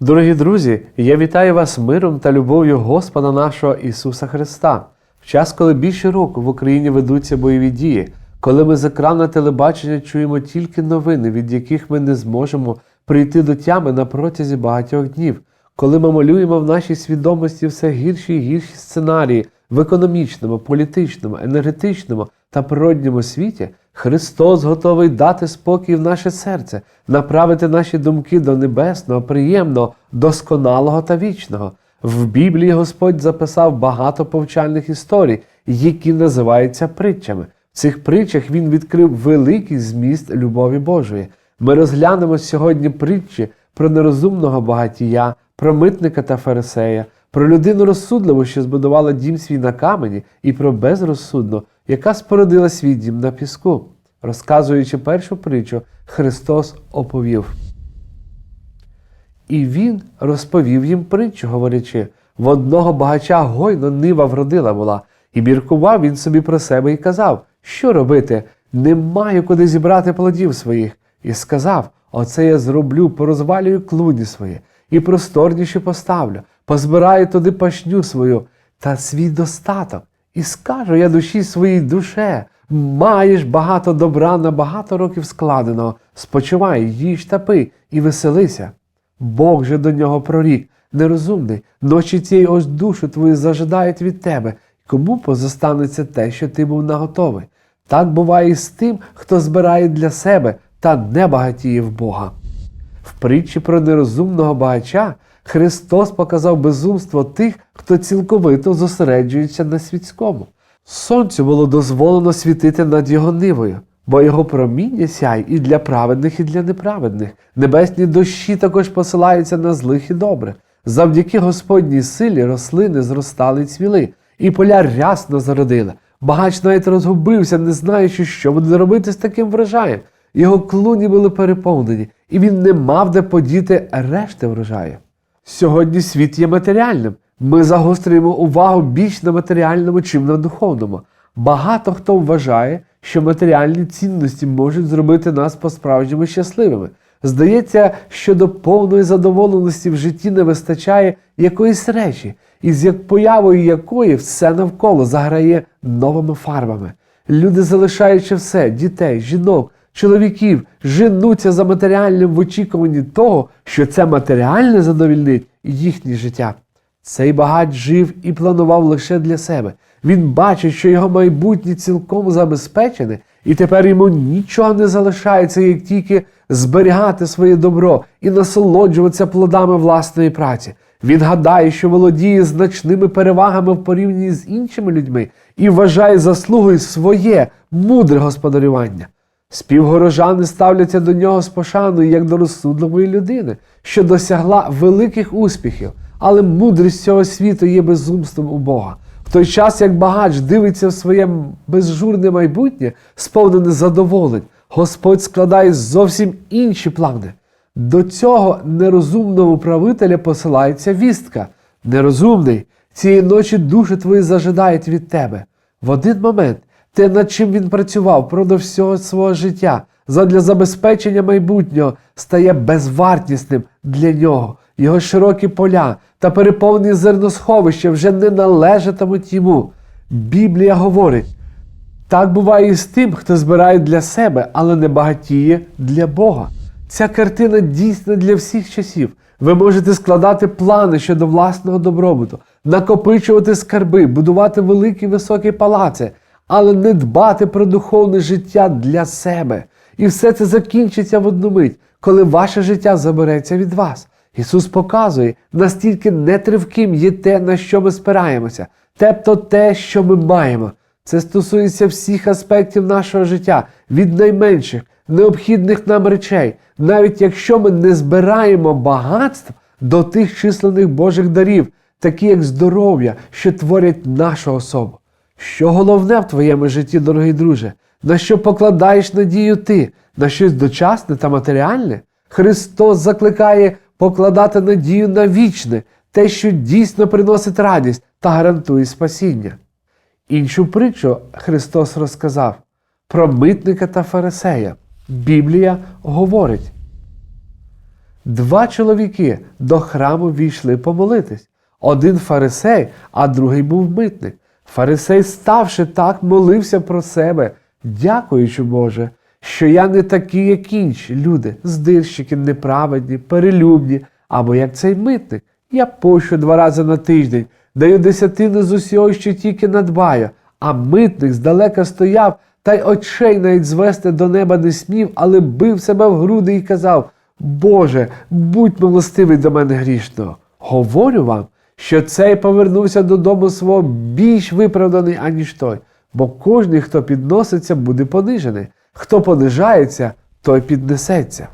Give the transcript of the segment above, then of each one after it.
Дорогі друзі, я вітаю вас миром та любов'ю Господа нашого Ісуса Христа. В час, коли більше року в Україні ведуться бойові дії, коли ми з екрану телебачення чуємо тільки новини, від яких ми не зможемо прийти до тями на протязі багатьох днів, коли ми малюємо в нашій свідомості все гірші і гірші сценарії в економічному, політичному, енергетичному та природньому світі, Христос готовий дати спокій в наше серце, направити наші думки до небесного, приємного, досконалого та вічного. В Біблії Господь записав багато повчальних історій, які називаються притчами. В цих притчах Він відкрив великий зміст любові Божої. Ми розглянемо сьогодні притчі про нерозумного багатія, про митника та фарисея, про людину розсудливу, що збудувала дім свій на камені, і про безрозсудну, яка спородила свій дім на піску. Розказуючи першу притчу, Христос оповів. І він розповів їм притчу, говорячи, в одного багача гойно нива вродила була, і міркував він собі про себе і казав, що робити? Не маю куди зібрати плодів своїх. І сказав: Оце я зроблю, порозвалюю клуні свої, і просторніше поставлю, позбираю туди пашню свою та свій достаток, і скажу я душі своїй душе. Маєш багато добра на багато років складеного, спочивай, їж та пий і веселися. Бог же до нього прорік, нерозумний, ночі цієї ось душу твою зажидають від тебе, кому позостанеться те, що ти був наготовий. Так буває і з тим, хто збирає для себе та не багатіє в Бога. В притчі про нерозумного багача Христос показав безумство тих, хто цілковито зосереджується на світському. Сонцю було дозволено світити над його нивою, бо його проміння сяй і для праведних, і для неправедних. Небесні дощі також посилаються на злих і добрих. Завдяки Господній силі рослини зростали й цвіли, і поля рясно зародили. Багач навіть розгубився, не знаючи, що буде робити з таким врожаєм. Його клуні були переповнені, і він не мав де подіти решти врожаю. Сьогодні світ є матеріальним. Ми загострюємо увагу більш на матеріальному, чим на духовному. Багато хто вважає, що матеріальні цінності можуть зробити нас по-справжньому щасливими. Здається, що до повної задоволеності в житті не вистачає якоїсь речі, із як появою якої все навколо заграє новими фарбами. Люди, залишаючи все, дітей, жінок, чоловіків, женуться за матеріальним в очікуванні того, що це матеріальне задовільнить їхнє життя. Цей багач жив і планував лише для себе. Він бачить, що його майбутнє цілком забезпечене, і тепер йому нічого не залишається, як тільки зберігати своє добро і насолоджуватися плодами власної праці. Він гадає, що володіє значними перевагами в порівнянні з іншими людьми і вважає заслугою своє мудре господарювання. Співгорожани ставляться до нього з пошаною як до розсудливої людини, що досягла великих успіхів, але мудрість цього світу є безумством у Бога. В той час, як багач дивиться в своє безжурне майбутнє, сповнене задоволень, Господь складає зовсім інші плани. До цього нерозумного управителя посилається вістка. Нерозумний, цієї ночі душі твої зажидають від тебе. В один момент те, над чим він працював впродовж всього свого життя, задля забезпечення майбутнього, стає безвартісним для нього. Його широкі поля та переповнені зерносховища вже не належатимуть йому. Біблія говорить: так буває і з тим, хто збирає для себе, але не багатіє для Бога. Ця картина дійсна для всіх часів. Ви можете складати плани щодо власного добробуту, накопичувати скарби, будувати великі високі палаци, але не дбати про духовне життя для себе. І все це закінчиться в одну мить, коли ваше життя забереться від вас. Ісус показує, настільки нетривким є те, на що ми спираємося, тобто те, що ми маємо. Це стосується всіх аспектів нашого життя, від найменших, необхідних нам речей, навіть якщо ми не збираємо багатств до тих численних Божих дарів, такі як здоров'я, що творять нашу особу. Що головне в твоєму житті, дорогий друже, на що покладаєш надію ти, на щось дочасне та матеріальне? Христос закликає покладати надію на вічне, те, що дійсно приносить радість та гарантує спасіння. Іншу притчу Христос розказав про митника та фарисея. Біблія говорить: Два чоловіки до храму війшли помолитись. Один фарисей, а другий був митник. Фарисей, ставши так, молився про себе, дякуючи Боже, що я не такий, як інші люди, здирщики, неправедні, перелюбні, або як цей митник. Я пощу два рази на тиждень, даю десятину з усього, що тільки надбаю, а митник здалека стояв та й очей навіть звести до неба не смів, але бив себе в груди і казав: Боже, будь милостивий до мене грішного. Говорю вам, що цей повернувся додому свого більш виправданий, аніж той, бо кожний, хто підноситься, буде понижений, хто понижається, той піднесеться.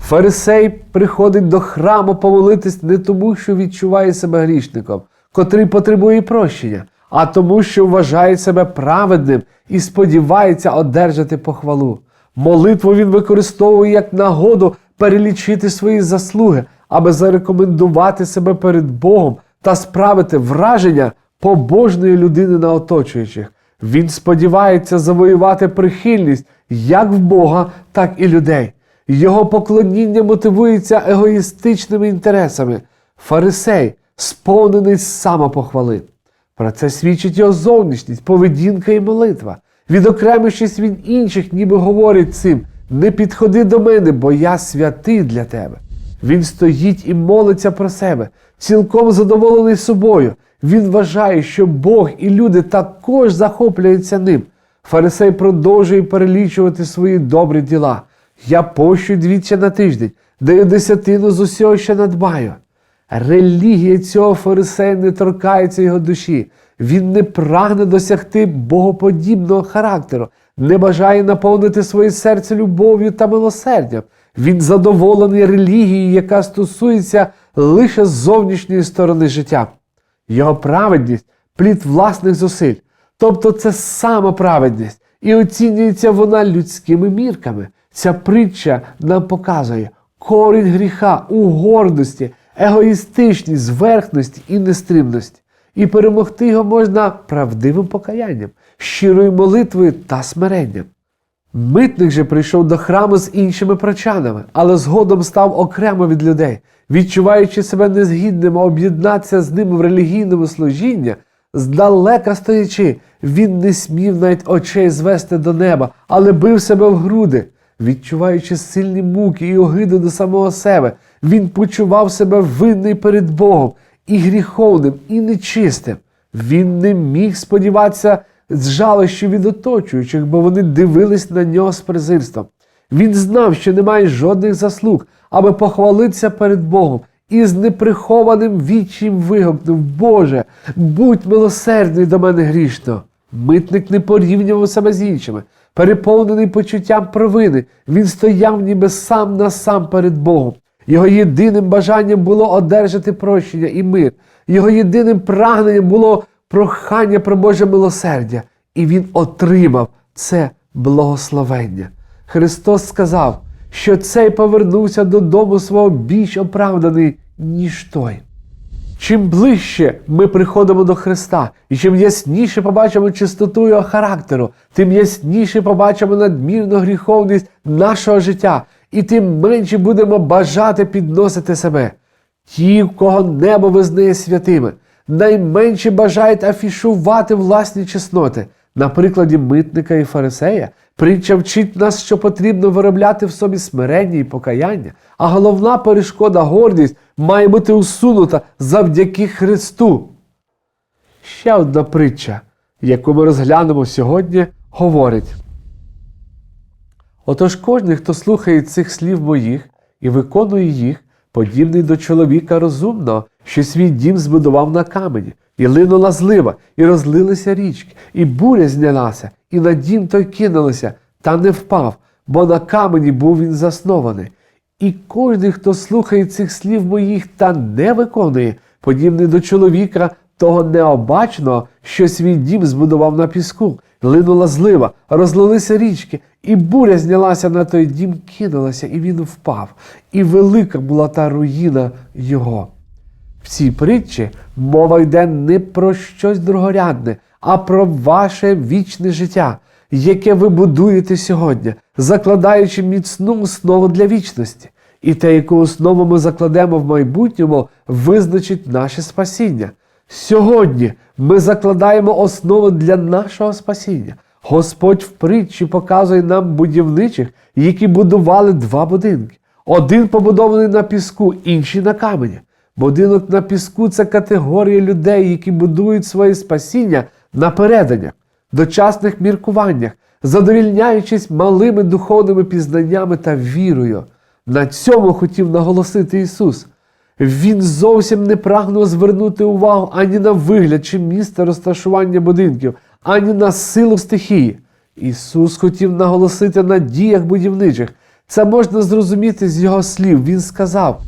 Фарисей приходить до храму помолитись не тому, що відчуває себе грішником, котрий потребує прощення, а тому, що вважає себе праведним і сподівається одержати похвалу. Молитву він використовує як нагоду перелічити свої заслуги, аби зарекомендувати себе перед Богом та справити враження побожної людини на оточуючих. Він сподівається завоювати прихильність як в Бога, так і людей. Його поклоніння мотивується егоїстичними інтересами. Фарисей сповнений самопохвали. Про це свідчить його зовнішність, поведінка і молитва. Відокремившись від інших, ніби говорить цим: не підходи до мене, бо я святий для тебе. Він стоїть і молиться про себе, цілком задоволений собою. Він вважає, що Бог і люди також захоплюються ним. Фарисей продовжує перелічувати свої добрі діла. Я пощу двічі на тиждень, даю десятину з усього, що надбаю. Релігія цього фарисея не торкається його душі. Він не прагне досягти богоподібного характеру, не бажає наповнити своє серце любов'ю та милосердям. Він задоволений релігією, яка стосується лише зовнішньої сторони життя. Його праведність плід власних зусиль, тобто це самоправедність, і оцінюється вона людськими мірками. Ця притча нам показує корінь гріха у гордості, егоїстичність, зверхності і нестримності. І перемогти його можна правдивим покаянням, щирою молитвою та смиренням. Митник же прийшов до храму з іншими прочанами, але згодом став окремо від людей, відчуваючи себе незгідним об'єднатися з ними в релігійному служінні, здалека стоячи, він не смів навіть очей звести до неба, але бив себе в груди. Відчуваючи сильні муки і огиду до самого себе, він почував себе винний перед Богом і гріховним, і нечистим. Він не міг сподіватися з жалощів від оточуючих, бо вони дивились на нього з презирством. Він знав, що немає жодних заслуг, аби похвалитися перед Богом, і з неприхованим відчим вигукнув Боже, будь милосердний до мене грішно. Митник не порівнював себе з іншими. Переповнений почуттям провини, він стояв ніби сам на сам перед Богом. Його єдиним бажанням було одержати прощення і мир. Його єдиним прагненням було прохання про Боже милосердя. І він отримав це благословення. Христос сказав, що цей повернувся додому свого більш оправданий, ніж той. Чим ближче ми приходимо до Христа, і чим ясніше побачимо чистоту Його характеру, тим ясніше побачимо надмірну гріховність нашого життя, і тим менше будемо бажати підносити себе. Ті, в кого небо визнає святими, найменше бажають афішувати власні чесноти. На прикладі митника і фарисея притча вчить нас, що потрібно виробляти в собі смирення і покаяння, а головна перешкода гордість має бути усунута завдяки Христу. Ще одна притча, яку ми розглянемо сьогодні, говорить. Отож кожен, хто слухає цих слів моїх і виконує їх, подібний до чоловіка розумного, що свій дім збудував на камені, і линула злива, і розлилися річки, і буря знялася, і на дім той кинулися, та не впав, бо на камені був він заснований. І кожен, хто слухає цих слів моїх та не виконує, подібний до чоловіка, того необачного, що свій дім збудував на піску, линула злива, розлилися річки, і буря знялася на той дім, кинулася, і він впав, і велика була та руїна його. В цій притчі мова йде не про щось другорядне, а про ваше вічне життя, яке ви будуєте сьогодні, закладаючи міцну основу для вічності. і те, яку основу ми закладемо в майбутньому, визначить наше спасіння. Сьогодні ми закладаємо основу для нашого спасіння. Господь в притчі показує нам будівничих, які будували два будинки. Один побудований на піску, інший на камені. Будинок на піску це категорія людей, які будують своє спасіння на переданнях, дочасних міркуваннях, задовільняючись малими духовними пізнаннями та вірою. На цьому хотів наголосити Ісус. Він зовсім не прагнув звернути увагу ані на вигляд чи місце розташування будинків, ані на силу стихії. Ісус хотів наголосити на діях будівничих. Це можна зрозуміти з його слів. Він сказав: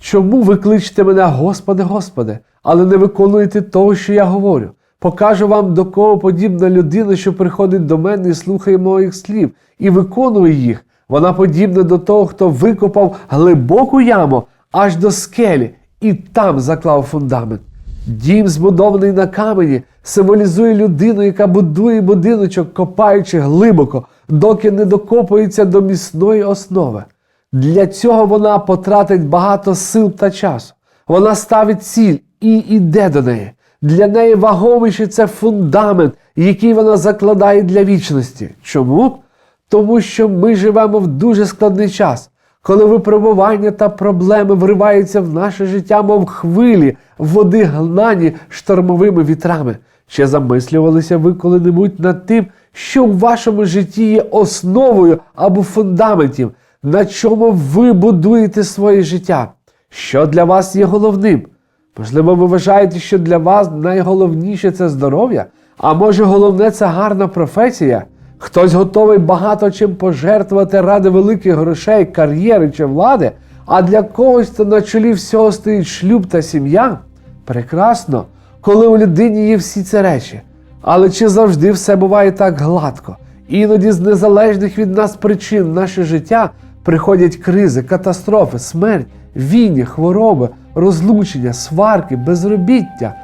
Чому ви кличете мене, Господи, Господи, але не виконуєте того, що я говорю? Покажу вам, до кого подібна людина, що приходить до мене і слухає моїх слів, і виконує їх. Вона подібна до того, хто викопав глибоку яму аж до скелі і там заклав фундамент. Дім, збудований на камені, символізує людину, яка будує будиночок, копаючи глибоко, доки не докопується до міцної основи. Для цього вона потратить багато сил та часу. Вона ставить ціль і йде до неї. Для неї вагоміше це фундамент, який вона закладає для вічності. Чому? Тому що ми живемо в дуже складний час, коли випробування та проблеми вриваються в наше життя, мов хвилі, води гнані штормовими вітрами. Чи замислювалися ви коли-небудь над тим, що в вашому житті є основою або фундаментів, на чому ви будуєте своє життя? Що для вас є головним? Можливо, ви вважаєте, що для вас найголовніше це здоров'я, а може головне це гарна професія? Хтось готовий багато чим пожертвувати ради великих грошей, кар'єри чи влади, а для когось то на чолі всього стоїть шлюб та сім'я? Прекрасно, коли у людині є всі ці речі. Але чи завжди все буває так гладко? Іноді з незалежних від нас причин наше життя приходять кризи, катастрофи, смерть, війни, хвороби, розлучення, сварки, безробіття.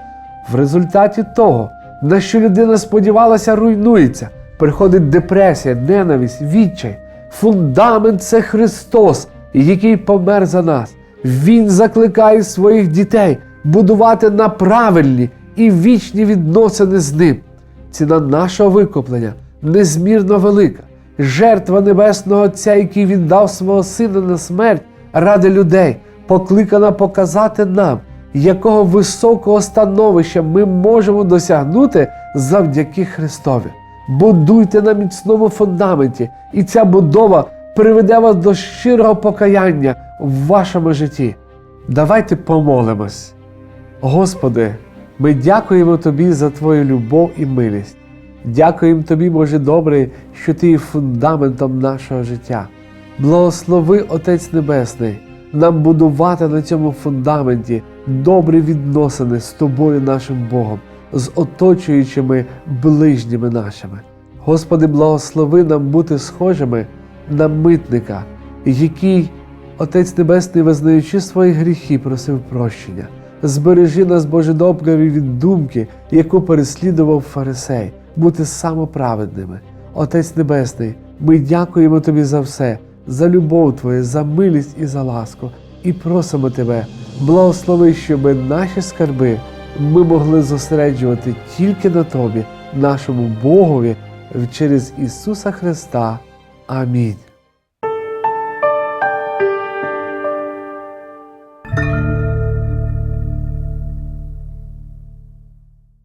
В результаті того, на що людина сподівалася, руйнується, приходить депресія, ненависть, відчай. Фундамент це Христос, який помер за нас. Він закликає своїх дітей будувати на правильні і вічні відносини з ним. Ціна нашого викуплення незмірно велика. Жертва Небесного Отця, який віддав свого Сина на смерть ради людей, покликана показати нам, якого високого становища ми можемо досягнути завдяки Христові. Будуйте на міцному фундаменті, і ця будова приведе вас до щирого покаяння в вашому житті. Давайте помолимось. Господи, ми дякуємо Тобі за Твою любов і милість. Дякуємо Тобі, Боже добрий, що Ти є фундаментом нашого життя. Благослови, Отець Небесний, нам будувати на цьому фундаменті добрі відносини з Тобою, нашим Богом, з оточуючими ближніми нашими. Господи, благослови нам бути схожими на митника, який, Отець Небесний, визнаючи свої гріхи, просив прощення. Збережи нас, Боже добрий, від думки, яку переслідував фарисей, бути самоправедними. Отець Небесний, ми дякуємо Тобі за все, за любов Твою, за милість і за ласку, і просимо Тебе, благослови, щоб наші скарби ми могли зосереджувати тільки на Тобі, нашому Богові, через Ісуса Христа. Амінь.